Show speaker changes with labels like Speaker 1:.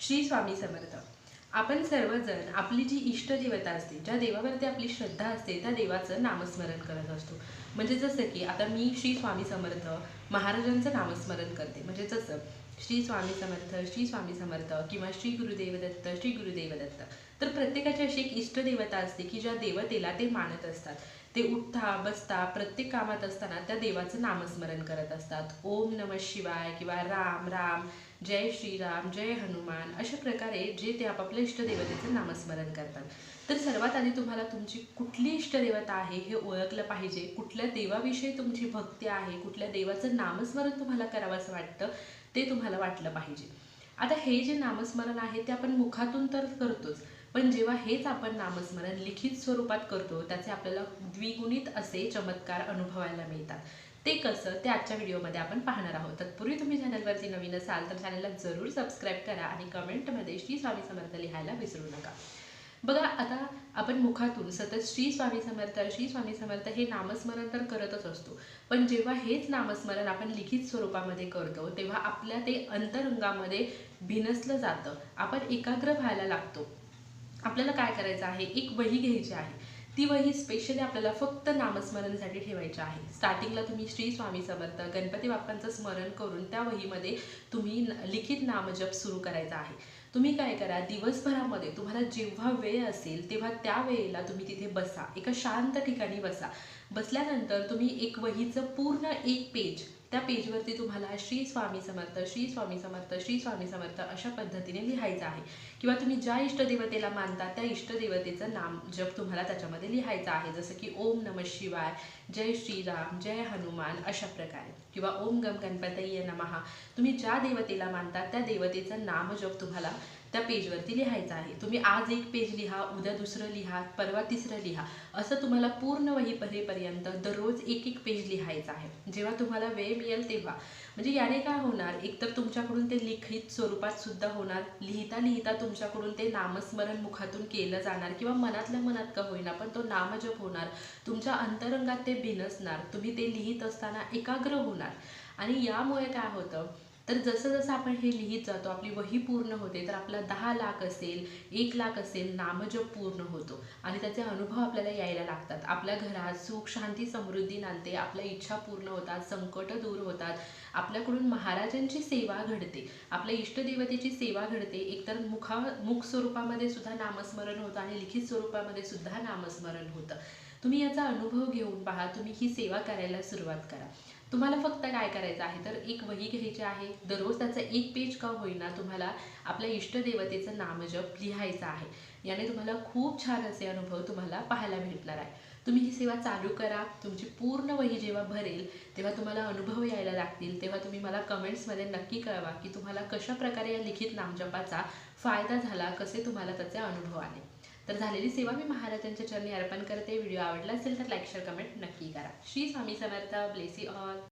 Speaker 1: श्री स्वामी समर्थ. आपण सर्वजण आपली जी इष्टदेवता असते ज्या देवावरती आपली श्रद्धा असते त्या देवाचं नामस्मरण करत असतो. म्हणजे जसं की आता मी श्री स्वामी समर्थ महाराजांचं नामस्मरण करते. म्हणजे जसं श्री स्वामी समर्थ श्री स्वामी समर्थ किंवा श्री गुरुदेव दत्त श्री गुरुदेव दत्त तर प्रत्येकाची अशी एक इष्टदेवता असते की ज्या देवतेला ते मानत असतात. ते उठता बसता प्रत्येक कामात असताना त्या देवाचं नामस्मरण करत असतात. ओम नम शिवाय किंवा राम राम जय श्रीराम जय हनुमान अशा प्रकारे जे ते आपापल्या इष्टदेवतेचं नामस्मरण करतात. तर सर्वात आधी तुम्हाला तुमची कुठली इष्टदेवता आहे हे ओळखलं पाहिजे. कुठल्या देवाविषयी तुमची भक्ती आहे कुठल्या देवाचं नामस्मरण तुम्हाला करावंसं वाटतं ते तुम्हाला वाटलं पाहिजे. आता हे जे नामस्मरण आहे ते आपण मुखातून तर करतोच. पण जेव्हा हेच आपण नामस्मरण लिखित स्वरूपात करतो त्याचे आपल्याला द्विगुणित असे चमत्कार अनुभवायला मिळतात. ते कसं? ते आजच्या व्हिडिओमध्ये आपण पाहणार आहोत. तत्पूर्वी तुम्ही चॅनलवरती नवीन असाल तर चॅनलला जरूर सबस्क्राईब करा आणि कमेंटमध्ये श्री स्वामी समर्थ लिहायला विसरू नका. बघा आता आपण मुखातून सतत श्री स्वामी समर्थ श्री स्वामी समर्थ हे नामस्मरण तर करतच असतो. पण जेव्हा हेच नामस्मरण आपण लिखित स्वरूपामध्ये करतो तेव्हा आपल्या ते अंतरंगामध्ये भिनसलं जातं. आपण एकाग्र व्हायला लागतो. आपल्याला काय करायचं आहे? एक वही घ्यायची आहे. ती वही स्पेशली आपल्याला फक्त नामस्मरणसाठी ठेवायची आहे. स्टार्टिंगला तुम्ही श्री स्वामी समर्थ गणपती बाप्पांचं स्मरण करून त्या वहीमध्ये तुम्ही लिखित नामजप सुरू करायचा आहे. तुम्ही काय करा? दिवसभरामध्ये तुम्हाला जेव्हा वेळ असेल तेव्हा त्या वेळेला तुम्ही तिथे बसा. एका शांत ठिकाणी बसा. बसल्यानंतर तुम्ही एक वहीचं पूर्ण एक पेज त्या पेजवरती तुम्हाला श्री स्वामी समर्थ श्री स्वामी समर्थ श्री स्वामी समर्थ अशा पद्धतीने लिहायचं आहे. किंवा तुम्ही ज्या इष्टदेवतेला मानता त्या इष्टदेवतेचं नाम जप तुम्हाला त्याच्यामध्ये लिहायचं आहे. जसं की ओम नम शिवाय जय श्रीराम जय हनुमान अशा प्रकारे. किंवा ओम गम गणपतय नमहा तुम्ही ज्या देवतेला मानता त्या देवतेचं नाम जप तुम्हाला त्या पेजवरती लिहायचं आहे. तुम्ही आज एक पेज लिहा उद्या दुसरं लिहा परवा तिसरं लिहा. असं तुम्हाला पूर्ण वही भरेपर्यंत दररोज एक एक पेज लिहायचं आहे. जेव्हा तुम्हाला वेळ मिळेल तेव्हा. म्हणजे याने काय होणार? एकतर तुमच्याकडून ते लिखित स्वरूपात सुद्धा होणार. लिहिता लिहिता तुमच्याकडून ते नामस्मरण मुखातून केलं जाणार किंवा मनातल्या मनात का होईना पण तो नामजप होणार. तुमच्या अंतरंगात ते भिनसणार तुम्ही ते लिहित असताना एकाग्र होणार. आणि यामुळे काय होतं? तर जसं जसं आपण हे लिहित जातो आपली वही पूर्ण होते तर आपला दहा लाख असेल एक लाख असेल नामजप पूर्ण होतो. आणि त्याचे अनुभव आपल्याला यायला लागतात. आपल्या घरात सुख शांती समृद्धी नांदते आपल्या इच्छा पूर्ण होतात संकट दूर होतात. आपल्याकडून महाराजांची सेवा घडते. आपल्या इष्टदेवतेची सेवा घडते. एकतर मुखा मुख स्वरूपामध्ये सुद्धा नामस्मरण होतं आणि लिखित स्वरूपामध्ये सुद्धा नामस्मरण होतं. तुम्ही याचा अनुभव घेऊन पहा. तुम्ही ही सेवा करायला सुरुवात करा. तुम्हाला फक्त काय करायचं आहे? तर एक वही घ्यायची आहे. दररोज त्याचा एक पेज का होईना तुम्हाला आपल्या इष्टदेवतेचं नामजप लिहायचं आहे. याने तुम्हाला खूप छान असे अनुभव तुम्हाला पाहायला भेटणार आहे. तुम्ही ही सेवा चालू करा. तुमची पूर्ण वही जेव्हा भरेल तेव्हा तुम्हाला अनुभव यायला लागतील. तेव्हा तुम्ही मला कमेंट्समध्ये नक्की कळवा की तुम्हाला कशा प्रकारे या लिखित नामजपाचा फायदा झाला कसे तुम्हाला त्याचे अनुभव आले. तर झालेली सेवा मी महाराजांच्या चरणी अर्पण करते. व्हिडिओ आवडला असेल तर लाईक शेअर कमेंट नक्की करा. श्री स्वामी समर्थ. Bless all